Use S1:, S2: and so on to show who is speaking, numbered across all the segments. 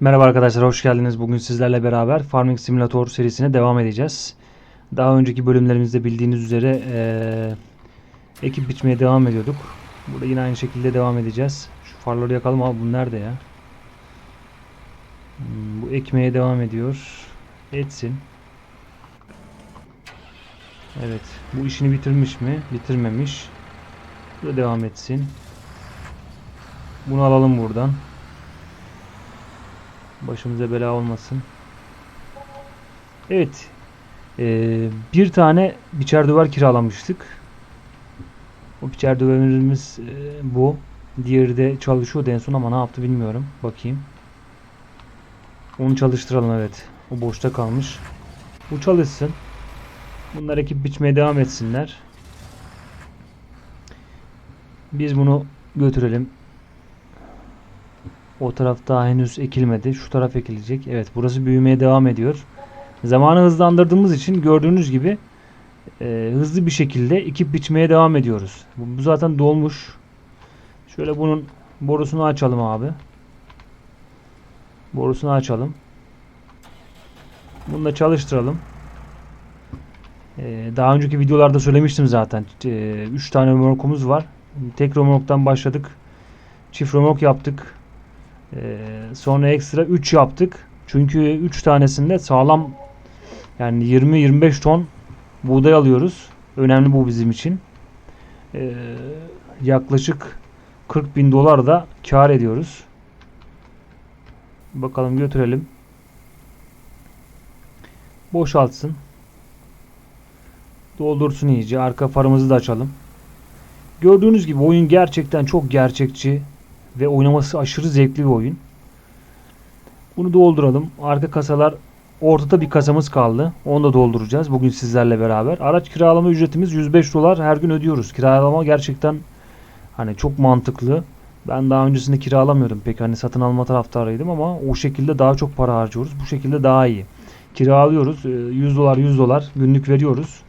S1: Merhaba arkadaşlar, hoş geldiniz. Bugün sizlerle beraber Farming Simulator serisine devam edeceğiz. Daha önceki bölümlerimizde bildiğiniz üzere eee, ekip biçmeye devam ediyorduk. Burada yine aynı şekilde devam edeceğiz. Şu farları yakalım abi, bu nerede ya? Hmm, bu ekmeye devam ediyor. Etsin. Evet, bu işini bitirmiş mi? Bitirmemiş. Bu da devam etsin. Bunu alalım buradan. Başımıza bela olmasın. Evet. Ee, bir tane biçer döver kiralamıştık. O biçer döverimiz e, bu. Diğeri de çalışıyordu en son ama ne yaptı bilmiyorum. Bakayım. Onu çalıştıralım evet. O boşta kalmış. Bu çalışsın. Bunlar ekip biçmeye devam etsinler. Biz bunu götürelim. O taraf daha henüz ekilmedi. Şu taraf ekilecek. Evet burası büyümeye devam ediyor. Zamanı hızlandırdığımız için gördüğünüz gibi e, hızlı bir şekilde ekip biçmeye devam ediyoruz. Bu, bu zaten dolmuş. Şöyle bunun borusunu açalım abi. Borusunu açalım. Bunu da çalıştıralım. E, daha önceki videolarda söylemiştim zaten. 3 tane römorkumuz var. Tek römorktan başladık. Çift römork yaptık. Ee, sonra ekstra 3 yaptık. Çünkü 3 tanesinde sağlam yani 20-25 ton buğday alıyoruz. Önemli bu bizim için. Ee, yaklaşık 40 bin dolar da kar ediyoruz. Bakalım götürelim. Boşaltsın. Doldursun iyice. Arka farımızı da açalım. Gördüğünüz gibi oyun gerçekten çok gerçekçi ve oynaması aşırı zevkli bir oyun. Bunu dolduralım. Arka kasalar ortada bir kasamız kaldı. Onu da dolduracağız bugün sizlerle beraber. Araç kiralama ücretimiz 105 dolar her gün ödüyoruz. Kiralama gerçekten hani çok mantıklı. Ben daha öncesinde kiralamıyordum pek hani satın alma taraftarıydım ama o şekilde daha çok para harcıyoruz. Bu şekilde daha iyi. Kiralıyoruz. 100 dolar 100 dolar günlük veriyoruz.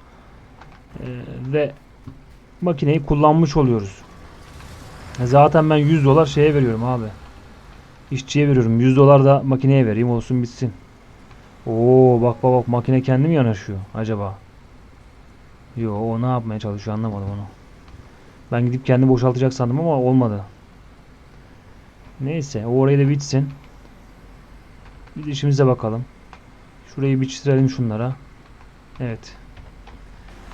S1: Ee, ve makineyi kullanmış oluyoruz. Zaten ben 100 dolar şeye veriyorum abi. İşçiye veriyorum. 100 dolar da makineye vereyim olsun bitsin. Oo bak bak bak makine kendi mi yanaşıyor acaba? Yo o ne yapmaya çalışıyor anlamadım onu. Ben gidip kendi boşaltacak sandım ama olmadı. Neyse o orayı da bitsin. Biz işimize bakalım. Şurayı biçtirelim şunlara. Evet.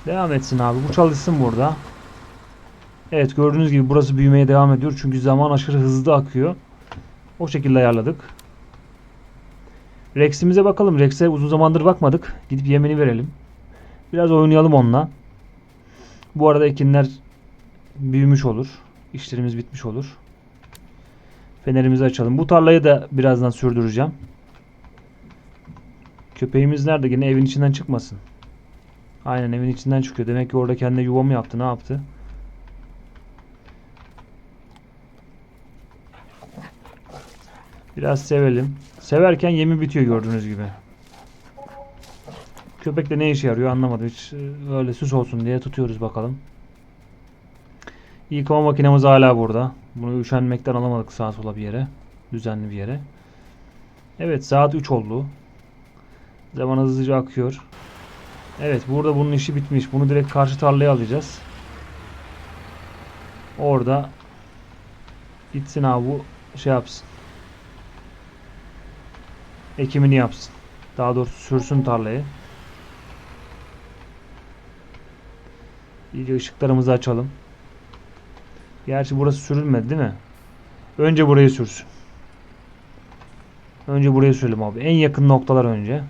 S1: Devam etsin abi. Bu çalışsın burada. Evet gördüğünüz gibi burası büyümeye devam ediyor. Çünkü zaman aşırı hızlı akıyor. O şekilde ayarladık. Rex'imize bakalım. Rex'e uzun zamandır bakmadık. Gidip yemini verelim. Biraz oynayalım onunla. Bu arada ekinler büyümüş olur. İşlerimiz bitmiş olur. Fenerimizi açalım. Bu tarlayı da birazdan sürdüreceğim. Köpeğimiz nerede? Yine evin içinden çıkmasın. Aynen evin içinden çıkıyor. Demek ki orada kendine yuva mı yaptı? Ne yaptı? Biraz sevelim. Severken yemi bitiyor gördüğünüz gibi. Köpek de ne işe yarıyor anlamadım. Hiç e, öyle süs olsun diye tutuyoruz bakalım. Yıkama makinemiz hala burada. Bunu üşenmekten alamadık sağa sola bir yere. Düzenli bir yere. Evet saat 3 oldu. Zaman hızlıca akıyor. Evet burada bunun işi bitmiş. Bunu direkt karşı tarlaya alacağız. Orada gitsin abi bu şey yapsın ekimini yapsın. Daha doğrusu sürsün tarlayı. İyice ışıklarımızı açalım. Gerçi burası sürülmedi değil mi? Önce burayı sürsün. Önce burayı sürelim abi. En yakın noktalar önce.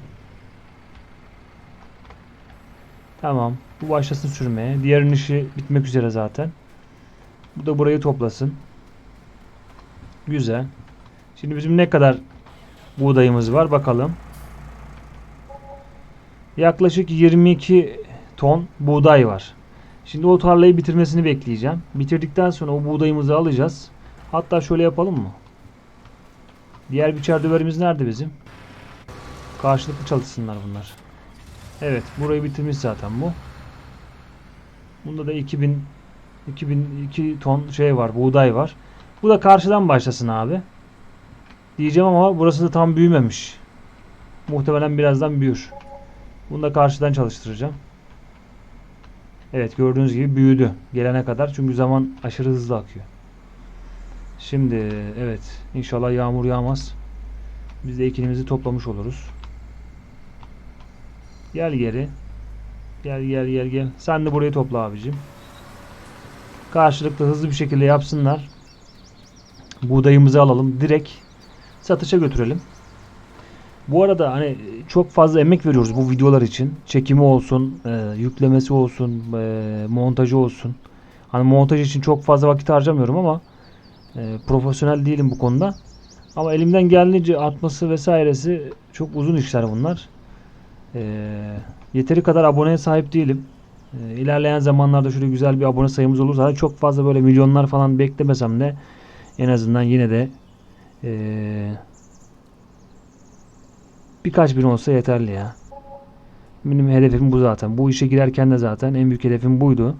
S1: Tamam. Bu başlasın sürmeye. Diğerinin işi bitmek üzere zaten. Bu da burayı toplasın. Güzel. Şimdi bizim ne kadar buğdayımız var. Bakalım. Yaklaşık 22 ton buğday var. Şimdi o tarlayı bitirmesini bekleyeceğim. Bitirdikten sonra o buğdayımızı alacağız. Hatta şöyle yapalım mı? Diğer biçer döverimiz nerede bizim? Karşılıklı çalışsınlar bunlar. Evet burayı bitirmiş zaten bu. Bunda da 2000 2002 ton şey var buğday var. Bu da karşıdan başlasın abi. Diyeceğim ama burası da tam büyümemiş. Muhtemelen birazdan büyür. Bunu da karşıdan çalıştıracağım. Evet gördüğünüz gibi büyüdü gelene kadar çünkü zaman aşırı hızlı akıyor. Şimdi evet inşallah yağmur yağmaz. Biz de ekinimizi toplamış oluruz. Gel geri. Gel gel gel gel. Sen de burayı topla abicim. Karşılıklı hızlı bir şekilde yapsınlar. Buğdayımızı alalım. Direkt satışa götürelim. Bu arada hani çok fazla emek veriyoruz bu videolar için. Çekimi olsun, e, yüklemesi olsun, e, montajı olsun. Hani montaj için çok fazla vakit harcamıyorum ama e, profesyonel değilim bu konuda. Ama elimden geldiğince atması vesairesi çok uzun işler bunlar. E, yeteri kadar aboneye sahip değilim. E, ilerleyen zamanlarda şöyle güzel bir abone sayımız olursa hani çok fazla böyle milyonlar falan beklemesem de en azından yine de e, birkaç bin olsa yeterli ya. Benim hedefim bu zaten. Bu işe girerken de zaten en büyük hedefim buydu.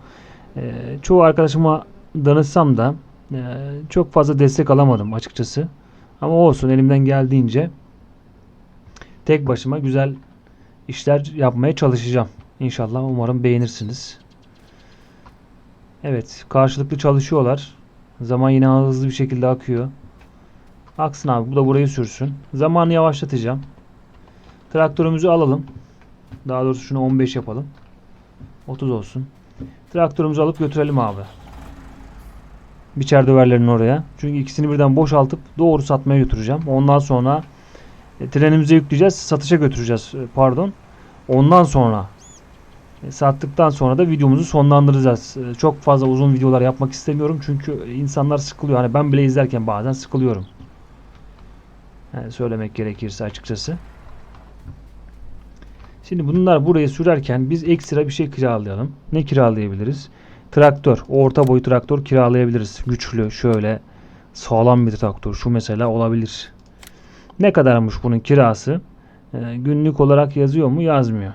S1: E, çoğu arkadaşıma danışsam da e, çok fazla destek alamadım açıkçası. Ama olsun elimden geldiğince tek başıma güzel işler yapmaya çalışacağım. İnşallah umarım beğenirsiniz. Evet karşılıklı çalışıyorlar. Zaman yine hızlı bir şekilde akıyor. Aksın abi bu da burayı sürsün. Zamanı yavaşlatacağım. Traktörümüzü alalım. Daha doğrusu şunu 15 yapalım. 30 olsun. Traktörümüzü alıp götürelim abi. Biçer döverlerin oraya. Çünkü ikisini birden boşaltıp doğru satmaya götüreceğim. Ondan sonra e, trenimize yükleyeceğiz. Satışa götüreceğiz. e, Pardon. Ondan sonra e, sattıktan sonra da videomuzu sonlandıracağız. Çok fazla uzun videolar yapmak istemiyorum. Çünkü insanlar sıkılıyor. Hani ben bile izlerken bazen sıkılıyorum. Yani söylemek gerekirse açıkçası. Şimdi bunlar buraya sürerken biz ekstra bir şey kiralayalım. Ne kiralayabiliriz? Traktör, orta boy traktör kiralayabiliriz. Güçlü, şöyle sağlam bir traktör. Şu mesela olabilir. Ne kadarmış bunun kirası? Ee, günlük olarak yazıyor mu? Yazmıyor.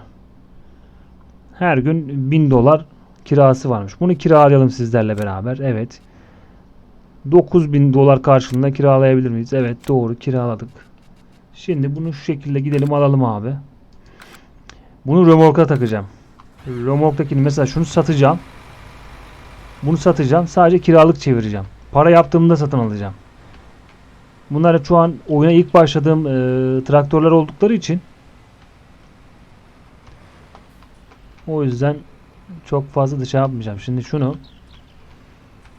S1: Her gün 1000 dolar kirası varmış. Bunu kiralayalım sizlerle beraber. Evet. 9000 dolar karşılığında kiralayabilir miyiz? Evet doğru kiraladık. Şimdi bunu şu şekilde gidelim alalım abi. Bunu römorka takacağım. Römorktakini mesela şunu satacağım. Bunu satacağım. Sadece kiralık çevireceğim. Para yaptığımda satın alacağım. Bunlar şu an oyuna ilk başladığım e, traktörler oldukları için o yüzden çok fazla da şey yapmayacağım. Şimdi şunu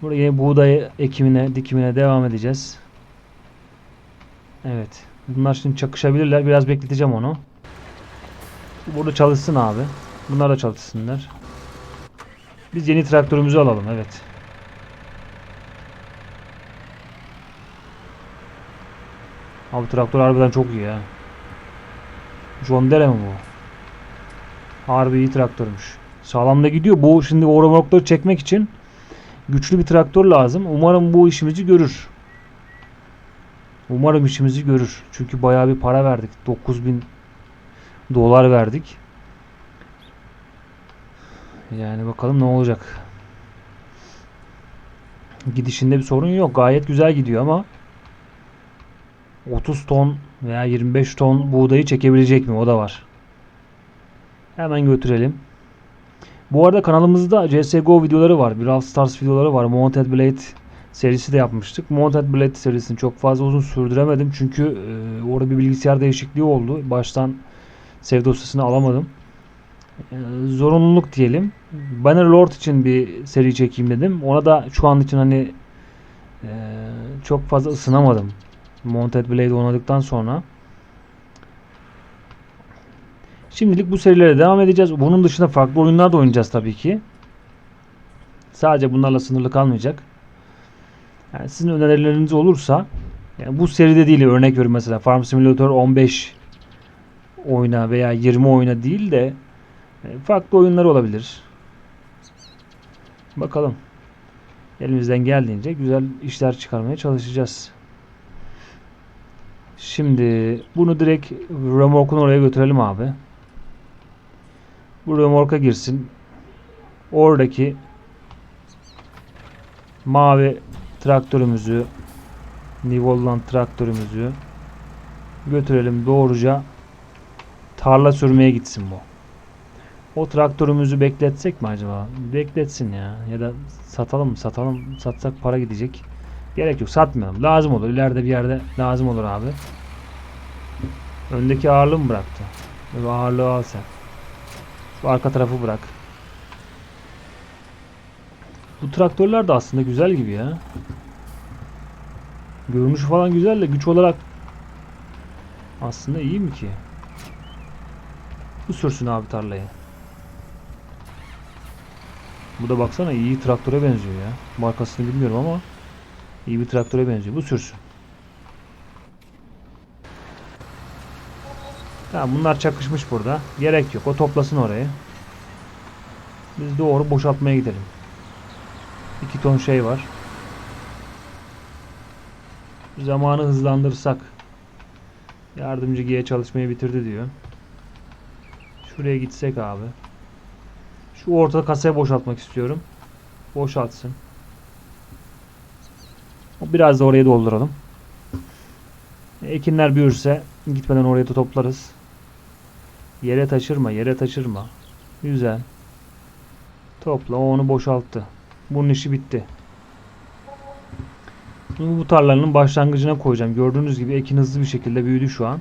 S1: buraya buğday ekimine, dikimine devam edeceğiz. Evet. Bunlar şimdi çakışabilirler. Biraz bekleteceğim onu. Burada çalışsın abi. Bunlar da çalışsınlar. Biz yeni traktörümüzü alalım. Evet. Abi traktör harbiden çok iyi ya. John Deere mi bu? Harbi iyi traktörmüş. Sağlam da gidiyor. Bu şimdi o remorkları çekmek için güçlü bir traktör lazım. Umarım bu işimizi görür. Umarım işimizi görür. Çünkü bayağı bir para verdik. 9000 dolar verdik. Yani bakalım ne olacak. Gidişinde bir sorun yok. Gayet güzel gidiyor ama 30 ton veya 25 ton buğdayı çekebilecek mi? O da var. Hemen götürelim. Bu arada kanalımızda CSGO videoları var. Brawl Stars videoları var. Mounted Blade serisi de yapmıştık. Mounted Blade serisini çok fazla uzun sürdüremedim. Çünkü e, orada bir bilgisayar değişikliği oldu. Baştan save dosyasını alamadım. E, zorunluluk diyelim. Bannerlord için bir seri çekeyim dedim. Ona da şu an için hani e, çok fazla ısınamadım. Mounted Blade oynadıktan sonra. Şimdilik bu serilere devam edeceğiz. Bunun dışında farklı oyunlar da oynayacağız tabii ki. Sadece bunlarla sınırlı kalmayacak. Yani sizin önerileriniz olursa yani bu seride değil örnek veriyorum mesela Farm Simulator 15 oyuna veya 20 oyuna değil de e, farklı oyunlar olabilir. Bakalım. Elimizden geldiğince güzel işler çıkarmaya çalışacağız. Şimdi bunu direkt remork'un oraya götürelim abi. Bu remork'a girsin. Oradaki mavi traktörümüzü Nivol'dan traktörümüzü götürelim doğruca tarla sürmeye gitsin bu. O traktörümüzü bekletsek mi acaba? Bekletsin ya. Ya da satalım? Satalım. Satsak para gidecek. Gerek yok. Satmayalım. Lazım olur. İleride bir yerde lazım olur abi. Öndeki ağırlığı mı bıraktı? Ağırlığı al. Şu arka tarafı bırak. Bu traktörler de aslında güzel gibi ya. Görünüşü falan güzel de güç olarak aslında iyi mi ki? Bu sürsün abi tarlayı. Bu da baksana iyi traktöre benziyor ya. Markasını bilmiyorum ama iyi bir traktöre benziyor. Bu sürsün. Tamam bunlar çakışmış burada. Gerek yok. O toplasın orayı. Biz doğru boşaltmaya gidelim. 2 ton şey var. Zamanı hızlandırsak. Yardımcı G çalışmayı bitirdi diyor. Şuraya gitsek abi. Şu orta kasaya boşaltmak istiyorum. Boşaltsın. Biraz da oraya dolduralım. Ekinler büyürse gitmeden oraya da toplarız. Yere taşırma, yere taşırma. Güzel. Topla, o onu boşalttı. Bunun işi bitti. Bunu bu tarlanın başlangıcına koyacağım. Gördüğünüz gibi ekin hızlı bir şekilde büyüdü şu an.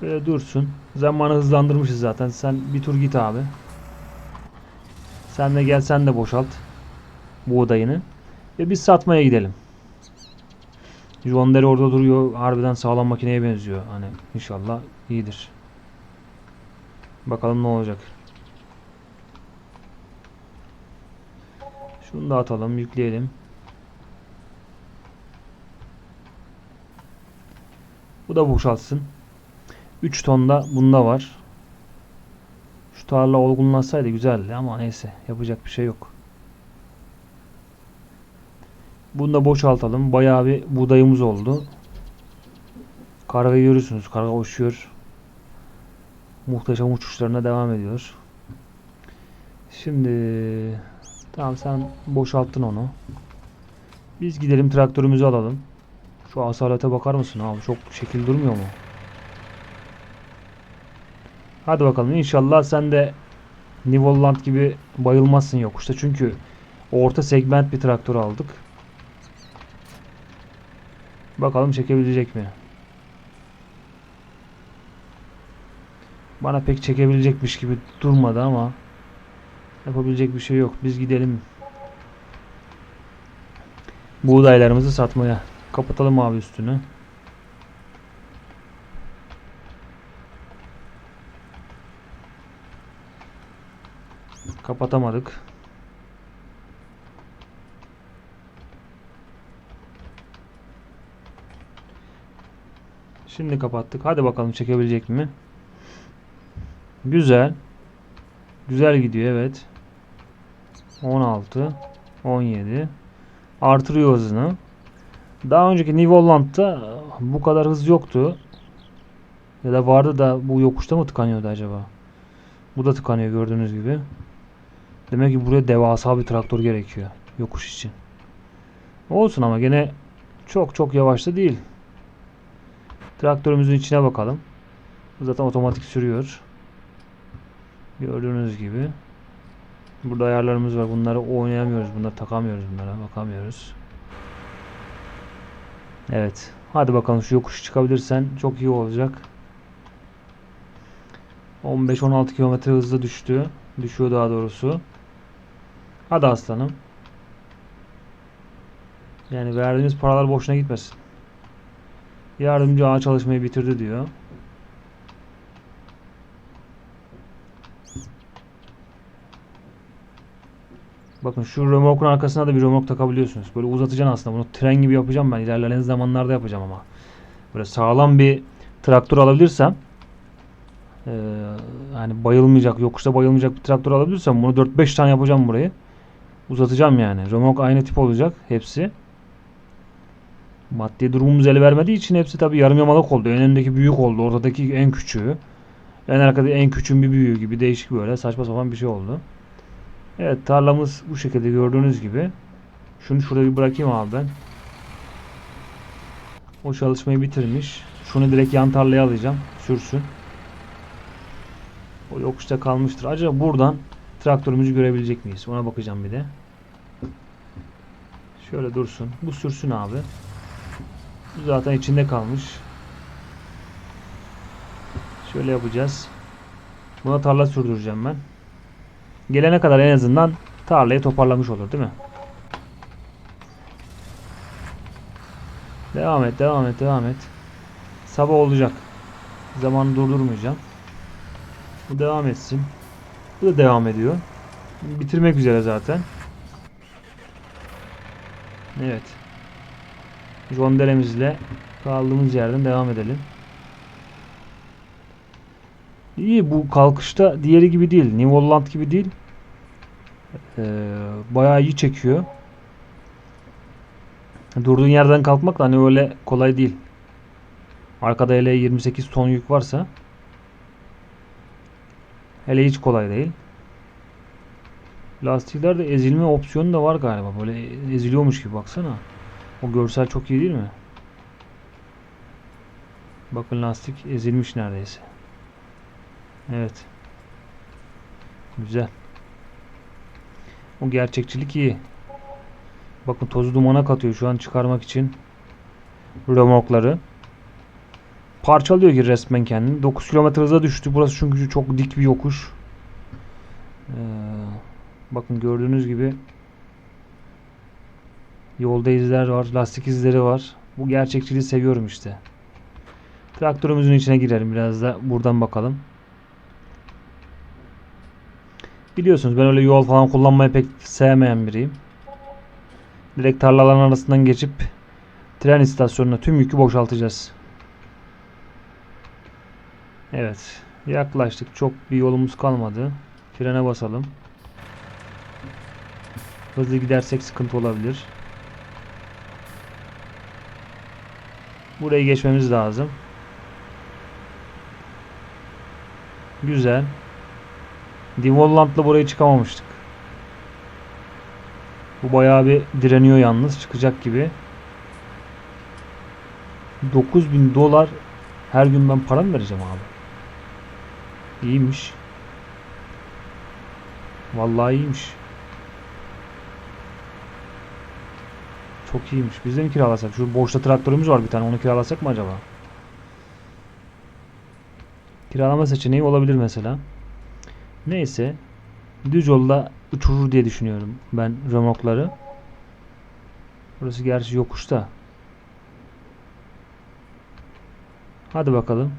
S1: Şöyle dursun. Zamanı hızlandırmışız zaten. Sen bir tur git abi. Sen de gel sen de boşalt. Buğdayını. Ve biz satmaya gidelim. Deere orada duruyor. Harbiden sağlam makineye benziyor. Hani inşallah iyidir. Bakalım ne olacak. Şunu da atalım, yükleyelim. Bu da boşaltsın. 3 ton da bunda var. Şu tarla olgunlaşsaydı güzeldi ama neyse yapacak bir şey yok. Bunu da boşaltalım. Bayağı bir buğdayımız oldu. Kargayı görüyorsunuz. Karga uçuyor. Muhteşem uçuşlarına devam ediyor. Şimdi tamam sen boşalttın onu. Biz gidelim traktörümüzü alalım. Şu asalete bakar mısın abi? Çok şekil durmuyor mu? Hadi bakalım inşallah sen de Nivolland gibi bayılmazsın yokuşta. Çünkü orta segment bir traktör aldık. Bakalım çekebilecek mi? Bana pek çekebilecekmiş gibi durmadı ama yapabilecek bir şey yok. Biz gidelim buğdaylarımızı satmaya. Kapatalım abi üstünü. Kapatamadık. Şimdi kapattık. Hadi bakalım çekebilecek mi? Güzel. Güzel gidiyor evet. 16 17 Artırıyor hızını. Daha önceki New Holland'da bu kadar hız yoktu. Ya da vardı da bu yokuşta mı tıkanıyordu acaba? Bu da tıkanıyor gördüğünüz gibi. Demek ki buraya devasa bir traktör gerekiyor. Yokuş için. Olsun ama gene çok çok yavaş da değil. Traktörümüzün içine bakalım. Zaten otomatik sürüyor. Gördüğünüz gibi. Burada ayarlarımız var. Bunları oynayamıyoruz. Bunları takamıyoruz. Bunlara bakamıyoruz. Evet. Hadi bakalım şu yokuşu çıkabilirsen çok iyi olacak. 15-16 km hızla düştü. Düşüyor daha doğrusu. Hadi aslanım. Yani verdiğimiz paralar boşuna gitmesin. Yardımcı ağa çalışmayı bitirdi diyor. Bakın şu römorkun arkasına da bir römork takabiliyorsunuz. Böyle uzatacaksın aslında. Bunu tren gibi yapacağım ben. İlerleyen zamanlarda yapacağım ama. Böyle sağlam bir traktör alabilirsem ee, hani bayılmayacak, yokuşta bayılmayacak bir traktör alabilirsem bunu 4-5 tane yapacağım burayı. Uzatacağım yani. Römork aynı tip olacak hepsi. Maddi durumumuz el vermediği için hepsi tabii yarım yamalak oldu. En öndeki büyük oldu. Ortadaki en küçüğü. En arkada en küçüğün bir büyüğü gibi değişik böyle saçma sapan bir şey oldu. Evet tarlamız bu şekilde gördüğünüz gibi. Şunu şurada bir bırakayım abi ben. O çalışmayı bitirmiş. Şunu direkt yan tarlaya alacağım. Sürsün. O yokuşta kalmıştır. Acaba buradan traktörümüzü görebilecek miyiz? Ona bakacağım bir de. Şöyle dursun. Bu sürsün abi. Zaten içinde kalmış. Şöyle yapacağız. Buna tarla sürdüreceğim ben. Gelene kadar en azından tarlayı toparlamış olur değil mi? Devam et, devam et, devam et. Sabah olacak. Zamanı durdurmayacağım. Bu devam etsin. Bu da devam ediyor. Bitirmek üzere zaten. Evet. Jondelemizle kaldığımız yerden devam edelim. İyi bu kalkışta diğeri gibi değil. New Holland gibi değil. Ee, bayağı iyi çekiyor. Durduğun yerden kalkmak da hani öyle kolay değil. Arkada hele 28 ton yük varsa hele hiç kolay değil. Lastiklerde ezilme opsiyonu da var galiba. Böyle eziliyormuş gibi baksana. O görsel çok iyi değil mi? Bakın lastik ezilmiş neredeyse. Evet. Güzel. O gerçekçilik iyi. Bakın tozu dumana katıyor şu an çıkarmak için. Römorkları. Parçalıyor ki resmen kendini. 9 km hıza düştü. Burası çünkü çok dik bir yokuş. Ee, bakın gördüğünüz gibi yolda izler var. Lastik izleri var. Bu gerçekçiliği seviyorum işte. Traktörümüzün içine girelim biraz da buradan bakalım. Biliyorsunuz ben öyle yol falan kullanmayı pek sevmeyen biriyim. Direkt tarlaların arasından geçip tren istasyonuna tüm yükü boşaltacağız. Evet. Yaklaştık. Çok bir yolumuz kalmadı. Frene basalım. Hızlı gidersek sıkıntı olabilir. Burayı geçmemiz lazım. Güzel. Divolland'la buraya çıkamamıştık. Bu bayağı bir direniyor yalnız. Çıkacak gibi. 9000 dolar her gün ben para mı vereceğim abi? İyiymiş. Vallahi iyiymiş. Çok iyiymiş. Biz de mi kiralasak? Şu boşta traktörümüz var bir tane. Onu kiralasak mı acaba? Kiralama seçeneği olabilir mesela. Neyse. Düz yolda uçurur diye düşünüyorum ben remokları. Burası gerçi yokuşta. Hadi bakalım.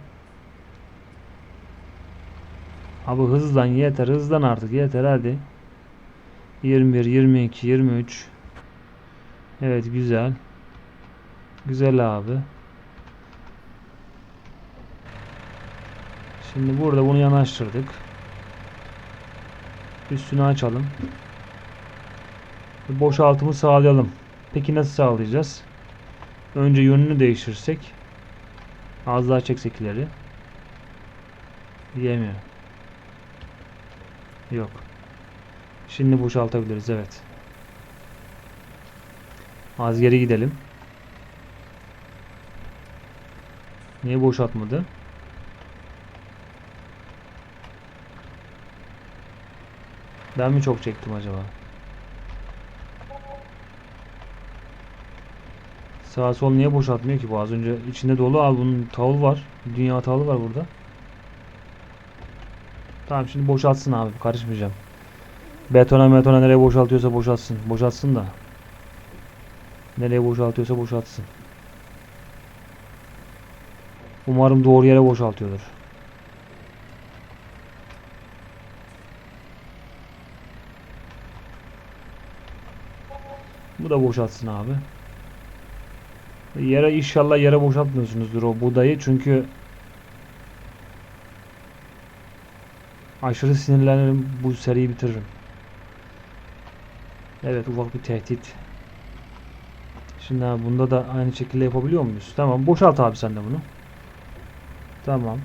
S1: Abi hızlan yeter hızlan artık yeter hadi. 21, 22, 23. Evet güzel. Güzel abi. Şimdi burada bunu yanaştırdık. Üstünü açalım. Boşaltımı sağlayalım. Peki nasıl sağlayacağız? Önce yönünü değiştirsek. Az daha çeksek ileri. Yemiyor. Yok. Şimdi boşaltabiliriz evet. Az geri gidelim. Niye boşaltmadı? Ben mi çok çektim acaba? Sağ sol niye boşaltmıyor ki bu az önce içinde dolu abi bunun tavul var. Dünya tavulu var burada. Tamam şimdi boşaltsın abi karışmayacağım. Betona metona nereye boşaltıyorsa boşaltsın. Boşaltsın da. Nereye boşaltıyorsa boşaltsın. Umarım doğru yere boşaltıyordur. Bu da boşaltsın abi. Yere inşallah yere boşaltmıyorsunuzdur o budayı çünkü aşırı sinirlenirim bu seriyi bitiririm. Evet ufak bir tehdit. Şimdi abi bunda da aynı şekilde yapabiliyor muyuz? Tamam boşalt abi sen de bunu. Tamam.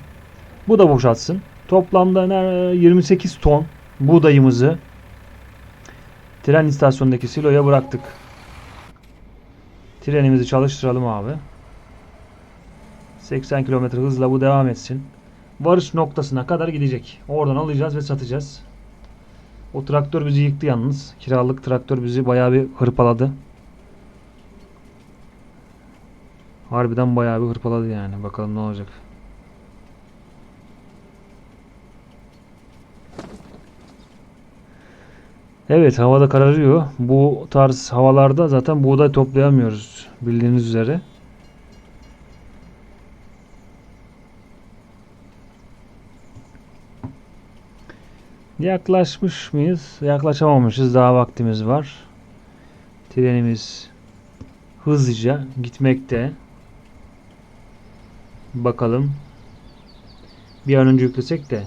S1: Bu da boşaltsın. Toplamda ne- 28 ton buğdayımızı tren istasyonundaki siloya bıraktık. Trenimizi çalıştıralım abi. 80 km hızla bu devam etsin. Varış noktasına kadar gidecek. Oradan alacağız ve satacağız. O traktör bizi yıktı yalnız. Kiralık traktör bizi bayağı bir hırpaladı. Harbiden bayağı bir hırpaladı yani. Bakalım ne olacak. Evet havada kararıyor. Bu tarz havalarda zaten buğday toplayamıyoruz bildiğiniz üzere. Yaklaşmış mıyız? Yaklaşamamışız. Daha vaktimiz var. Trenimiz hızlıca gitmekte. Bakalım. Bir an önce yüklesek de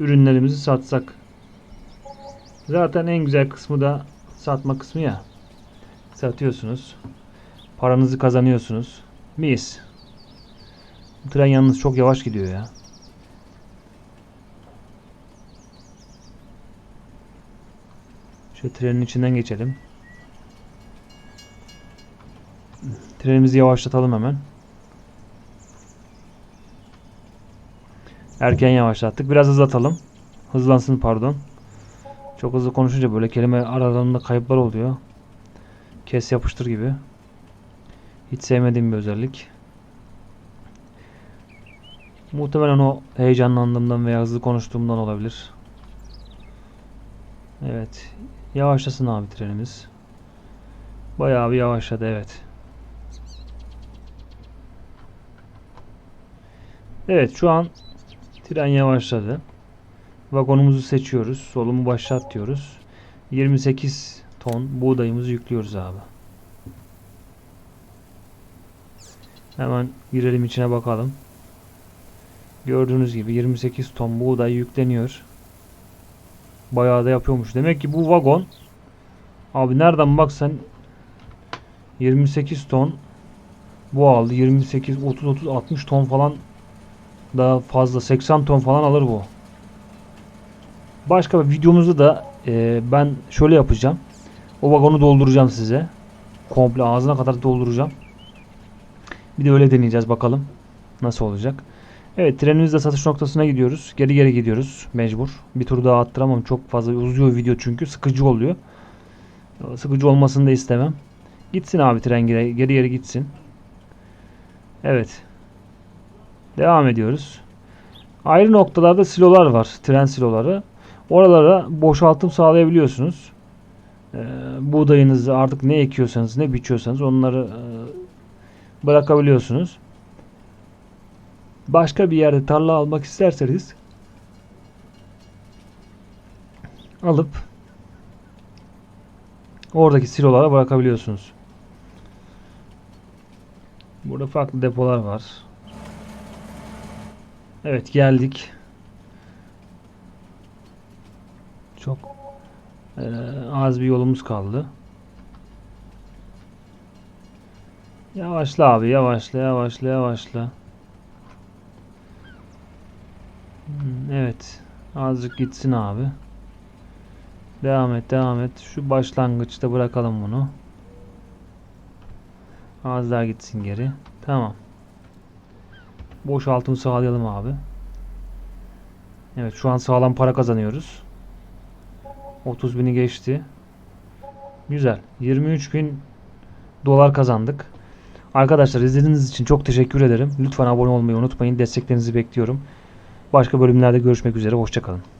S1: ürünlerimizi satsak. Zaten en güzel kısmı da satma kısmı ya. Satıyorsunuz. Paranızı kazanıyorsunuz. Mis. Bu tren yalnız çok yavaş gidiyor ya. Şu trenin içinden geçelim. Trenimizi yavaşlatalım hemen. Erken yavaşlattık. Biraz hızlatalım. Hızlansın pardon. Çok hızlı konuşunca böyle kelime aralarında kayıplar oluyor. Kes yapıştır gibi. Hiç sevmediğim bir özellik. Muhtemelen o heyecanlandığımdan veya hızlı konuştuğumdan olabilir. Evet. Yavaşlasın abi trenimiz. Bayağı bir yavaşladı evet. Evet şu an tren yavaşladı. Vagonumuzu seçiyoruz. Solumu başlat diyoruz. 28 ton buğdayımızı yüklüyoruz abi. Hemen girelim içine bakalım. Gördüğünüz gibi 28 ton buğday yükleniyor. Bayağı da yapıyormuş. Demek ki bu vagon abi nereden baksan 28 ton bu aldı. 28 30 30 60 ton falan daha fazla 80 ton falan alır bu. Başka bir videomuzda da e, ben şöyle yapacağım. O vagonu dolduracağım size. Komple ağzına kadar dolduracağım. Bir de öyle deneyeceğiz bakalım. Nasıl olacak. Evet trenimizle satış noktasına gidiyoruz. Geri geri gidiyoruz mecbur. Bir tur daha attıramam. Çok fazla uzuyor video çünkü. Sıkıcı oluyor. Sıkıcı olmasını da istemem. Gitsin abi tren geri geri, gitsin. Evet. Devam ediyoruz. Ayrı noktalarda silolar var. Tren siloları. Oralara boşaltım sağlayabiliyorsunuz. Ee, buğdayınızı artık ne ekiyorsanız ne biçiyorsanız onları e, bırakabiliyorsunuz. Başka bir yerde tarla almak isterseniz alıp oradaki silolara bırakabiliyorsunuz. Burada farklı depolar var. Evet geldik. Çok e, az bir yolumuz kaldı. Yavaşla abi yavaşla yavaşla yavaşla. Hmm, Evet. Azıcık gitsin abi. Devam et devam et. Şu başlangıçta bırakalım bunu. Az daha gitsin geri. Tamam. Boşaltımı sağlayalım abi. Evet şu an sağlam para kazanıyoruz. 30 bini geçti. Güzel. 23 bin dolar kazandık. Arkadaşlar izlediğiniz için çok teşekkür ederim. Lütfen abone olmayı unutmayın. Desteklerinizi bekliyorum. Başka bölümlerde görüşmek üzere. Hoşçakalın.